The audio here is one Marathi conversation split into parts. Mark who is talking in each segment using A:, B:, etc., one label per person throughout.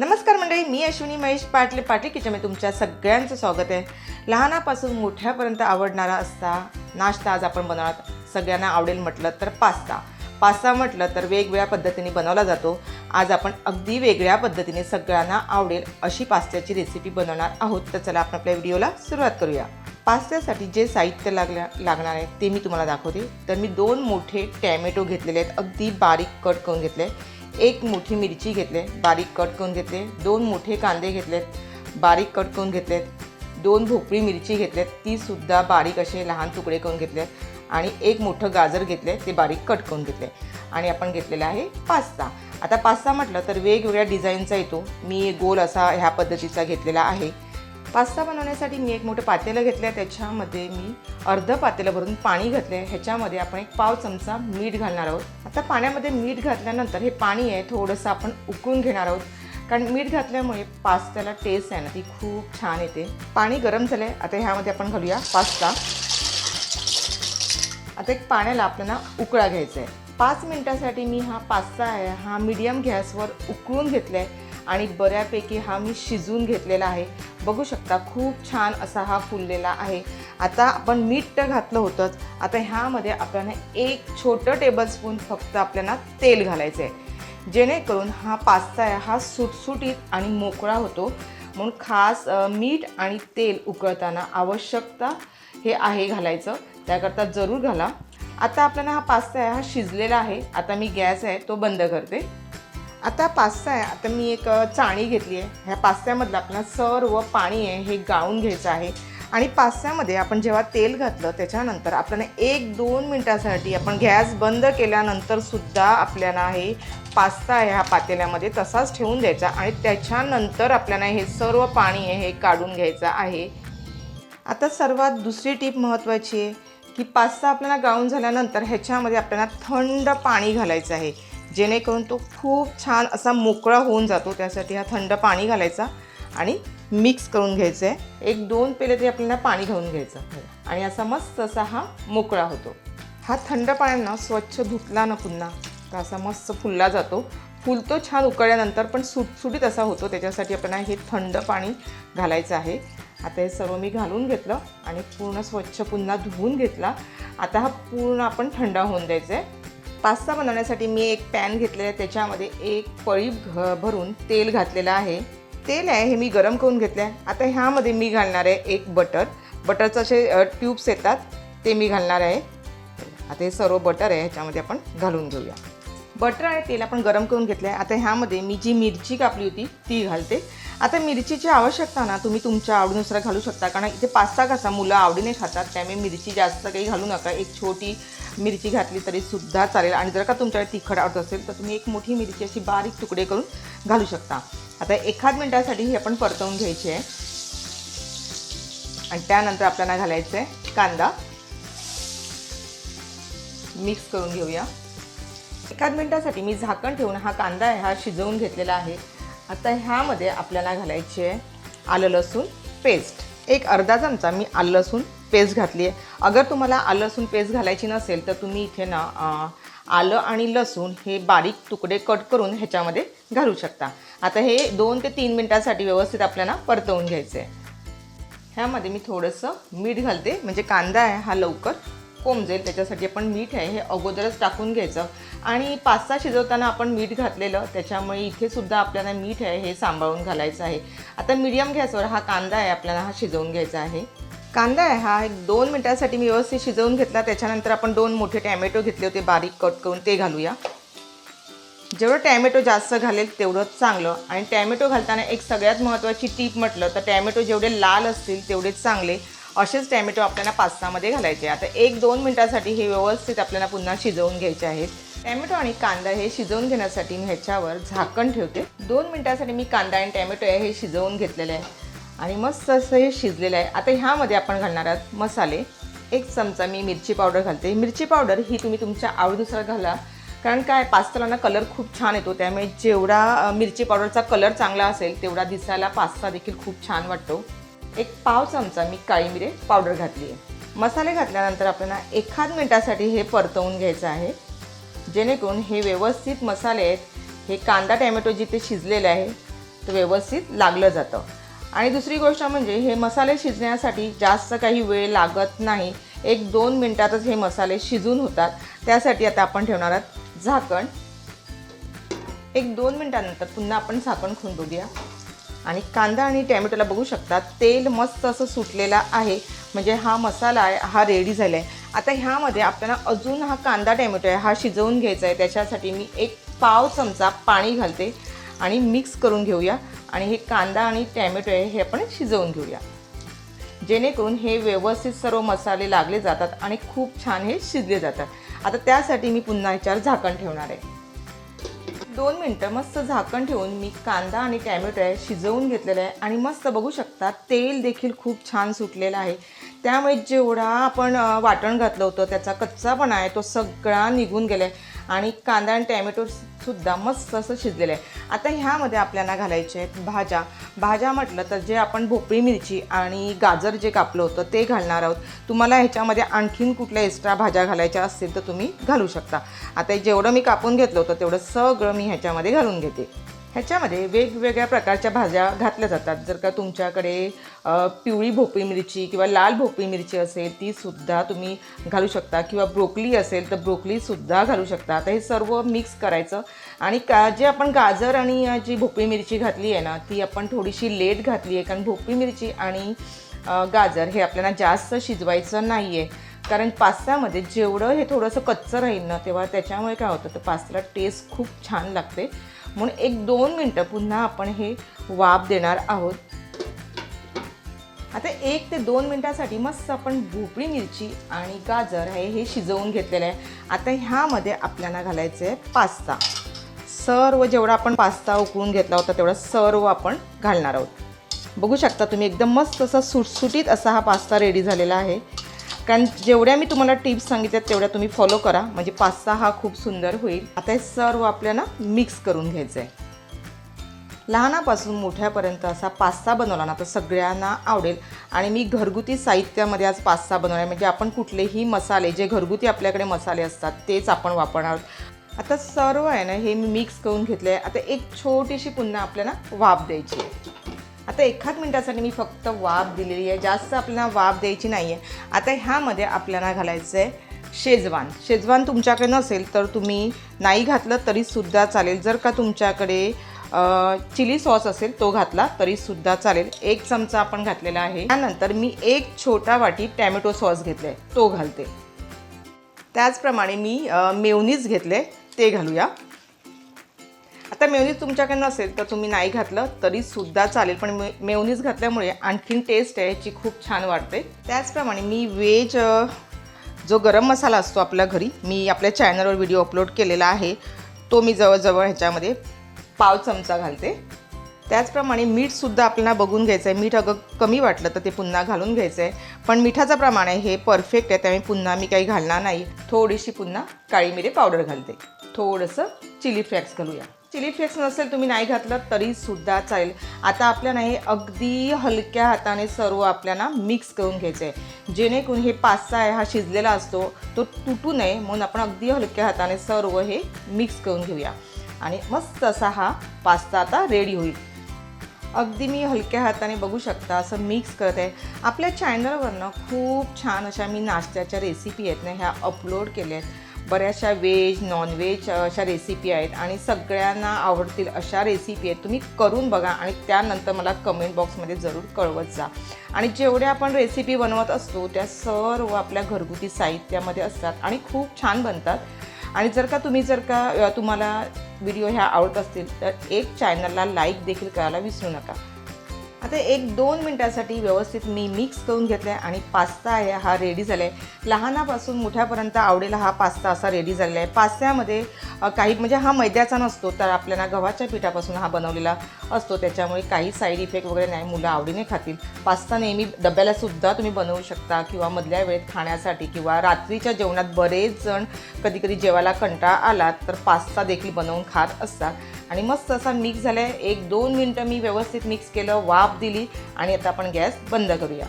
A: नमस्कार मंडळी मी अश्विनी महेश पाटले पाटील किचनमध्ये तुमच्या सगळ्यांचं स्वागत आहे. लहानापासून मोठ्यापर्यंत आवडणारा असता नाश्ता आज आपण बनवणार सगळ्यांना आवडेल म्हटलं तर पास्ता. पास्ता म्हटलं तर वेगवेगळ्या पद्धतीने बनवला जातो. आज आपण अगदी वेगळ्या पद्धतीने सगळ्यांना आवडेल अशी पास्त्याची रेसिपी बनवणार आहोत. तर चला आपण आपल्या व्हिडिओला सुरुवात करूया. पास्त्यासाठी जे साहित्य लागल्या लागणार आहे ते मी तुम्हाला दाखवते. तर मी दोन मोठे टॅमॅटो घेतलेले आहेत. अगदी बारीक कट करून घेतले. एक मोठी मिरची घेतले बारीक कट करून घेतले दोन मोठे कांदे घेतलेत बारीक कट करून घेतलेत दोन भोपळी मिरची घेतलेत तीसुद्धा बारीक असे लहान तुकडे करून घेतले आणि एक मोठं गाजर घेतले ते बारीक कट करून घेतले. आणि आपण घेतलेलं आहे पास्ता. आता पास्ता म्हटलं तर वेगवेगळ्या डिझाईनचा येतो. मी गोल असा ह्या पद्धतीचा घेतलेला आहे. पास्ता बनवण्यासाठी मी एक मोठं पातेलं घेतलं आहे त्याच्यामध्ये मी अर्धं पातेलं भरून पाणी घातलं आहे ह्याच्यामध्ये आपण एक पाव चमचा मीठ घालणार आहोत. आता पाण्यामध्ये मीठ घातल्यानंतर हे पाणी आहे थोडंसं आपण उकळून घेणार आहोत. कारण मीठ घातल्यामुळे पास्त्याला टेस्ट आहे ना ती खूप छान येते. पाणी गरम झालं आहे आता ह्यामध्ये आपण घालूया पास्ता. आता एक पाण्याला आपल्याला उकळा घ्यायचा आहे पाच मिनटासाठी मी हा पास्ता आहे हा मीडियम गॅसवर उकळून घेतला आहे आणि बऱ्यापैकी हा मी शिजवून घेतलेला आहे. बघू शकता खूप छान असा हा फुललेला आहे. आता आपण मीठ तर घातलं होतंच. आता ह्यामध्ये आपल्याला एक छोटं टेबलस्पून फक्त आपल्याला तेल घालायचं आहे जेणेकरून हा पास्ता आहे हा सुटसुटीत आणि मोकळा होतो. म्हणून खास मीठ आणि तेल उकळताना आवश्यकता हे आहे घालायचं. त्याकरता जरूर घाला. आता आपल्याला हा पास्ता आहे हा शिजलेला आहे. आता मी गॅस आहे तो बंद करते. आता पास्ता आहे. आता मी एक चाणी घेतली आहे. ह्या पास्त्यामधलं आपल्याला सर्व पाणी आहे हे गाळून घ्यायचं आहे. आणि पास्त्यामध्ये आपण जेव्हा तेल घातलं त्याच्यानंतर आपल्याला एक दोन मिनटासाठी आपण गॅस बंद केल्यानंतरसुद्धा आपल्याला हे पास्ता आहे ह्या पातेल्यामध्ये तसाच ठेवून द्यायचा. आणि त्याच्यानंतर आपल्याला हे सर्व पाणी आहे हे काढून घ्यायचं आहे. आता सर्वात दुसरी टीप महत्त्वाची आहे की पास्ता आपल्याला गाळून झाल्यानंतर ह्याच्यामध्ये आपल्याला थंड पाणी घालायचं आहे. जेणेकरून तो खूप छान असा मोकळा होऊन जातो. त्यासाठी हा थंड पाणी घालायचा आणि मिक्स करून घ्यायचं आहे एक दोन पेले तरी आपल्याला पाणी घालून घ्यायचं. आणि असा मस्त असा हा मोकळा होतो. हा थंड पाण्यानं स्वच्छ धुतला ना पुन्हा तर असा मस्त फुलला जातो. फुलतो छान उकळल्यानंतर पण सुटसुटीत असा होतो. त्याच्यासाठी आपण हे थंड पाणी घालायचं आहे. आता हे सर्व मी घालून घेतलं आणि पूर्ण स्वच्छ पुन्हा धुवून घेतला. आता हा पूर्ण आपण थंड होऊन द्यायचा आहे पास्ता बनवण्यासाठी मी एक पॅन घेतलेला आहे. त्याच्यामध्ये एक पळी घ भरून तेल घातलेलं आहे. तेल आहे हे मी गरम करून घेतलं आहे आता ह्यामध्ये मी घालणार आहे एक बटर. बटरचं असे ट्यूब्स येतात ते मी घालणार आहे. आता हे सर्व बटर आहे ह्याच्यामध्ये आपण घालून घेऊया. बटर आणि तेल आपण गरम करून घेतलं आहे आता ह्यामध्ये मी जी मिरची कापली होती ती घालते. आता मिरचीची आवश्यकता ना तुम्ही तुमच्या आवडीनुसार घालू शकता. कारण इथे पास्ता कसा मुलं आवडीने खातात त्यामुळे मिरची जास्त काही घालू नका. एक छोटी मिरची घातली तरी सुद्धा चालेल. आणि जर का तुमच्याकडे तिखट आवडत असेल तर तुम्ही एक मोठी मिरची अशी बारीक तुकडे करून घालू शकता. आता एखाद मिनटासाठी हे आपण परतवून घ्यायची आहे. आणि त्यानंतर आपल्याला घालायचं आहे कांदा. मिक्स करून घेऊया. एखाद मिनटासाठी मी झाकण ठेवून हा कांदा आहे हा शिजवून घेतलेला आहे. आता ह्यामध्ये आपल्याला घालायची आहे आलं लसूण पेस्ट. एक अर्धा चमचा मी आलं लसूण पेस्ट घातली आहे. अगर तुम्हाला आलं लसूण पेस्ट घालायची नसेल तर तुम्ही इथे ना आलं आणि लसूण हे बारीक तुकडे कट करून ह्याच्यामध्ये घालू शकता. आता हे दोन ते तीन मिनटासाठी व्यवस्थित आपल्याला परतवून घ्यायचं आहे ह्यामध्ये मी थोडंसं मीठ घालते म्हणजे कांदा आहे हा लवकर. कोमजेल त्याच्यासाठी आपण मीठ आहे हे अगोदरच टाकून घ्यायचं. आणि पास्ता शिजवताना आपण मीठ घातलेलं त्याच्यामुळे इथे सुद्धा आपल्याला मीठ आहे हे सांभाळून घालायचं आहे. आता मिडियम गॅसवर हा कांदा आहे आपल्याला हा शिजवून घ्यायचा आहे. कांदा आहे हा एक दोन मिनटासाठी मी व्यवस्थित शिजवून घेतला. त्याच्यानंतर आपण दोन मोठे टॅमॅटो घेतले होते बारीक कट करून ते घालूया. जेवढं टॅमॅटो जास्त घालेल तेवढं चांगलं. आणि टॅमॅटो घालताना एक सगळ्यात महत्त्वाची टीप म्हटलं तर टॅमॅटो जेवढे लाल असतील तेवढेच चांगले. असेच टॅमॅटो आपल्याला पास्तामध्ये घालायचे आता एक दोन मिनटासाठी हे व्यवस्थित आपल्याला पुन्हा शिजवून घ्यायचे आहेत. टॅमॅटो आणि कांदा हे शिजवून घेण्यासाठी मी ह्याच्यावर झाकण ठेवते. दोन मिनटासाठी मी कांदा आणि टॅमॅटो आहे हे शिजवून घेतलेले आहे. आणि मस्त असं हे शिजलेलं आहे. आता ह्यामध्ये आपण घालणार आहोत मसाले. एक चमचा मी मिरची पावडर घालते. मिरची पावडर ही तुम्ही तुमच्या आवडीनुसार घाला. कारण काय पास्ताला ना कलर खूप छान येतो. त्यामुळे जेवढा मिरची पावडरचा कलर चांगला असेल तेवढा दिसायला पास्ता देखील खूप छान वाटतो. एक पाव चमचा मी काळी मिरे पावडर घातली आहे. मसाले घातल्यानंतर आपल्याला एखाद मिनटासाठी हे परतवून घ्यायचं आहे. जेणेकरून हे व्यवस्थित मसाले आहेत हे कांदा टॅमॅटो जिथे शिजलेले आहे ते व्यवस्थित लागलं जातं. आणि दुसरी गोष्ट म्हणजे हे मसाले शिजण्यासाठी जास्त काही वेळ लागत नाही. एक दोन मिनटातच हे मसाले शिजून होतात. त्यासाठी आता आपण ठेवणार आहोत झाकण. एक दोन मिनटानंतर पुन्हा आपण झाकण खोन बघूया आणि कांदा आणि टॅमॅटोला बघू शकता तेल मस्त असं सुटलेला आहे. म्हणजे हा मसाला आहे हा रेडी झाला आहे आता ह्यामध्ये आपल्याला अजून हा कांदा टॅमॅटो आहे हा शिजवून घ्यायचा आहे. त्याच्यासाठी मी एक पाव चमचा पाणी घालते आणि मिक्स करून घेऊया. आणि हे कांदा आणि टॅमॅटो आहे हे आपण शिजवून घेऊया. जेणेकरून हे व्यवस्थित सर्व मसाले लागले जातात आणि खूप छान हे शिजले जातात. आता त्यासाठी मी पुन्हा ह्याच्यावर झाकण ठेवणार आहे. दोन मिनटं मस्त झाकण ठेवून मी कांदा आणि टॅमॅटो आहे शिजवून घेतलेलं आहे. आणि मस्त बघू शकता तेल देखील खूप छान सुटलेलं आहे. त्यामुळे जेवढा आपण वाटण घातलं होतं त्याचा कच्चापणा आहे तो सगळा निघून गेला आहे आणि कांदा आणि टॅमॅटो सुद्धा मस्त असं शिजलेलं आहे. आता ह्यामध्ये आपल्याला घालायचे आहेत भाज्या. भाज्या म्हटलं तर जे आपण भोपळी मिरची आणि गाजर जे कापलं होतं ते घालणार आहोत. तुम्हाला ह्याच्यामध्ये आणखीन कुठल्या एक्स्ट्रा भाज्या घालायच्या असतील तर तुम्ही घालू शकता. आता जेवढं मी कापून घेतलं होतं तेवढं सगळं मी ह्याच्यामध्ये घालून घेते. ह्याच्यामध्ये वेगवेगळ्या प्रकारच्या भाज्या घातल्या जातात. जर का तुमच्याकडे पिवळी भोपळी मिरची किंवा लाल भोपळी मिरची असेल तीसुद्धा तुम्ही घालू शकता. किंवा ब्रोकली असेल तर ब्रोकलीसुद्धा घालू शकता. आता हे सर्व मिक्स करायचं. आणि का जे आपण गाजर आणि जी भोपळी मिरची घातली आहे ना ती आपण थोडीशी लेट घातली आहे. कारण भोपळी मिरची आणि गाजर हे आपल्याला जास्त शिजवायचं नाही आहे कारण पास्त्यामध्ये जेवढं हे थोडंसं कच्चं राहील ना तेव्हा त्याच्यामुळे काय होतं तर पास्त्याला टेस्ट खूप छान लागते. म्हणून एक दोन मिनटं पुन्हा आपण हे वाफ देणार आहोत. आता एक ते दोन मिनटासाठी मस्त आपण भोपळी मिरची आणि गाजर आहे हे शिजवून घेतलेलं आहे. आता ह्यामध्ये आपल्याला घालायचं आहे पास्ता. सर्व जेवढा आपण पास्ता उकळून घेतला होता तेवढा सर्व आपण घालणार आहोत. बघू शकता तुम्ही एकदम मस्त असा सुटसुटीत असा हा पास्ता रेडी झालेला आहे. कारण जेवढ्या मी तुम्हाला टिप्स सांगितल्या तेवढ्या तुम्ही फॉलो करा. म्हणजे पास्ता हा खूप सुंदर होईल. आता हे सर्व आपल्याला मिक्स करून घ्यायचं आहे लहानापासून मोठ्यापर्यंत असा पास्ता बनवला ना तर सगळ्यांना आवडेल. आणि मी घरगुती साहित्यामध्ये आज पास्ता बनवला म्हणजे आपण कुठलेही मसाले जे घरगुती आपल्याकडे मसाले असतात तेच आपण वापरणार आहोत. आता सर्व आहे ना हे मी मिक्स करून घेतलं आहे आता एक छोटीशी पुन्हा आपल्याला वाफ द्यायची आहे. आता एखाद मिनटासाठी मी फक्त वाफ दिलेली आहे. जास्त आपल्याला वाफ द्यायची नाही आहे आता ह्यामध्ये आपल्याला घालायचं आहे शेजवान. शेजवान तुमच्याकडे नसेल तर तुम्ही नाही घातलं तरीसुद्धा चालेल. जर का तुमच्याकडे चिली सॉस असेल तो घातला तरीसुद्धा चालेल. एक चमचा आपण घातलेला आहे. त्यानंतर मी एक छोटा वाटी टॅमॅटो सॉस घेतला आहे तो घालते. त्याचप्रमाणे मी मेवनीज घेतले ते घालूया. आता मेवनीज तुमच्याकडे नसेल तर तुम्ही नाही घातलं तरीसुद्धा चालेल. पण मे मेवनीज घातल्यामुळे आणखीन टेस्ट आहे याची खूप छान वाटते त्याचप्रमाणे मी वेज जो गरम मसाला असतो आपल्या घरी मी आपल्या चॅनलवर व्हिडिओ अपलोड केलेला आहे तो मी जवळजवळ ह्याच्यामध्ये पाव चमचा घालते. त्याचप्रमाणे मीठसुद्धा आपल्याला बघून घ्यायचं आहे मीठ अगं कमी वाटलं तर ते पुन्हा घालून घ्यायचं आहे पण मिठाचं प्रमाण आहे हे परफेक्ट आहे. त्यामुळे पुन्हा मी काही घालणार नाही. थोडीशी पुन्हा काळी मिरी पावडर घालते. थोडंसं चिली फ्लॅक्स घालूया. चिली फ्लेक्स नसेल तुम्ही नाही घातलं तरीसुद्धा चालेल. आता आपल्याला हे अगदी हलक्या हाताने सर्व आपल्याला मिक्स करून घ्यायचं आहे जेणेकरून हे पास्ता आहे हा शिजलेला असतो तो तुटू नये म्हणून आपण अगदी हलक्या हाताने सर्व हे मिक्स करून घेऊया. आणि मस्त असा हा पास्ता आता रेडी होईल. अगदी मी हलक्या हाताने बघू शकता असं मिक्स करत आहे. आपल्या चॅनलवरनं खूप छान अशा मी नाश्त्याच्या रेसिपी आहेत ना ह्या अपलोड केल्या आहेत बऱ्याचशा व्हेज नॉनव्हेज अशा रेसिपी आहेत आणि सगळ्यांना आवडतील अशा रेसिपी आहेत. तुम्ही करून बघा आणि त्यानंतर मला कमेंट बॉक्समध्ये जरूर कळवत जा. आणि जेवढ्या आपण रेसिपी बनवत असतो त्या सर्व आपल्या घरगुती साहित्यामध्ये असतात आणि खूप छान बनतात. आणि जर का तुम्ही जर का तुम्हाला व्हिडिओ ह्या आवडत असतील तर एक चॅनलला लाईक देखील करायला विसरू नका. आता एक दोन मिनटासाठी व्यवस्थित मी मिक्स करून घेतला आहे आणि पास्ता आहे हा रेडी झाला आहे लहानापासून मोठ्यापर्यंत आवडेल हा पास्ता असा रेडी झालेला आहे. पास्त्यामध्ये काही म्हणजे हा मैद्याचा नसतो तर आपल्याला गव्हाच्या पिठापासून हा बनवलेला असतो. त्याच्यामुळे काही साईड इफेक्ट वगैरे नाही मुलं आवडीने खातील. पास्ता नेहमी डब्यालासुद्धा तुम्ही बनवू शकता किंवा मधल्या वेळेत खाण्यासाठी किंवा रात्रीच्या जेवणात बरेच जण कधी कधी जेवायला कंटाळा आला तर पास्ता देखील बनवून खात असतात. आणि मस्त असा मिक्स झाला आहे एक दोन मिनटं मी व्यवस्थित मिक्स केलं वाफ दिली आणि आता आपण गॅस बंद करूया.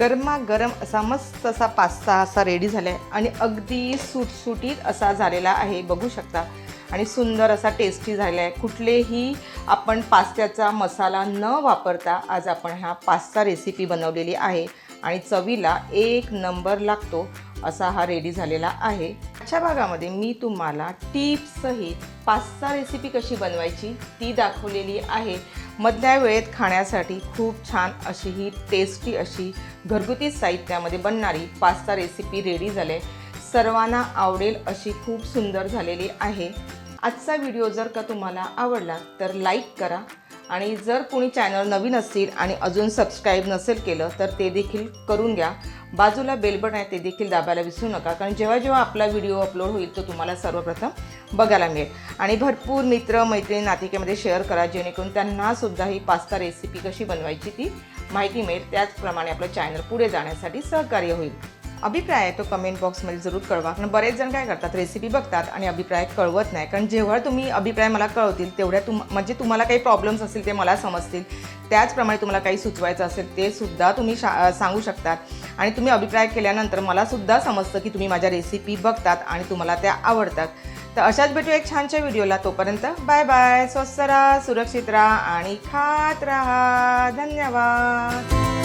A: गरमागरम असा मस्त असा पास्ता असा रेडी झाला आहे आणि अगदी सुटसुटीत असा झालेला आहे बघू शकता. आणि सुंदर असा टेस्टी झाला आहे. कुठलेही आपण पास्त्याचा मसाला न वापरता आज आपण ह्या पास्ता रेसिपी बनवलेली आहे. आणि चवीला एक नंबर लागतो असा हा रेडी झालेला आहे. आजच्या भागामध्ये मी तुम्हाला टिप्ससहित पास्ता रेसिपी कशी बनवायची ती दाखवलेली आहे. मधल्या वेळेत खाण्यासाठी खूप छान अशी ही टेस्टी अशी घरगुती साहित्यामध्ये बनणारी पास्ता रेसिपी रेडी झाली. आहे सर्वांना आवडेल अशी खूप सुंदर झालेली आहे. आजचा व्हिडिओ जर का तुम्हाला आवडला तर लाईक करा. आणि जर कोणी चॅनल नवीन असतील आणि अजून सबस्क्राईब नसेल केलं तर ते देखील करून घ्या. बाजूला बेलबटन आहे ते देखील दाबायला विसरू नका. कारण जेव्हा जेव्हा आपला व्हिडिओ अपलोड होईल तो तुम्हाला सर्वप्रथम बघायला मिळेल. आणि भरपूर मित्र मैत्रिणी नातिकेमध्ये शेअर करा जेणेकरून त्यांनासुद्धा ही पास्ता रेसिपी कशी बनवायची ती माहिती मिळेल. त्याचप्रमाणे आपलं चॅनल पुढे जाण्यासाठी सहकार्य होईल. अभिप्राय आहे तो कमेंट बॉक्समध्ये जरूर कळवा. कारण बरेच जण काय करतात रेसिपी बघतात आणि अभिप्राय कळवत नाही. कारण जेव्हा तुम्ही अभिप्राय मला कळवतील तेवढ्या तुम म्हणजे तुम्हाला काही प्रॉब्लेम्स असतील ते मला समजतील. त्याचप्रमाणे तुम्हाला काही सुचवायचं असेल ते सुद्धा तुम्ही शा सांगू शकतात आणि तुम्ही अभिप्राय केल्यानंतर मला सुद्धा समजतं की तुम्ही माझ्या रेसिपी बघतात आणि तुम्हाला त्या आवडतात. तर अशाच भेटू एक छानच्या व्हिडिओला तोपर्यंत बाय बाय स्वस्त राहा सुरक्षित राहा आणि खात राहा. धन्यवाद.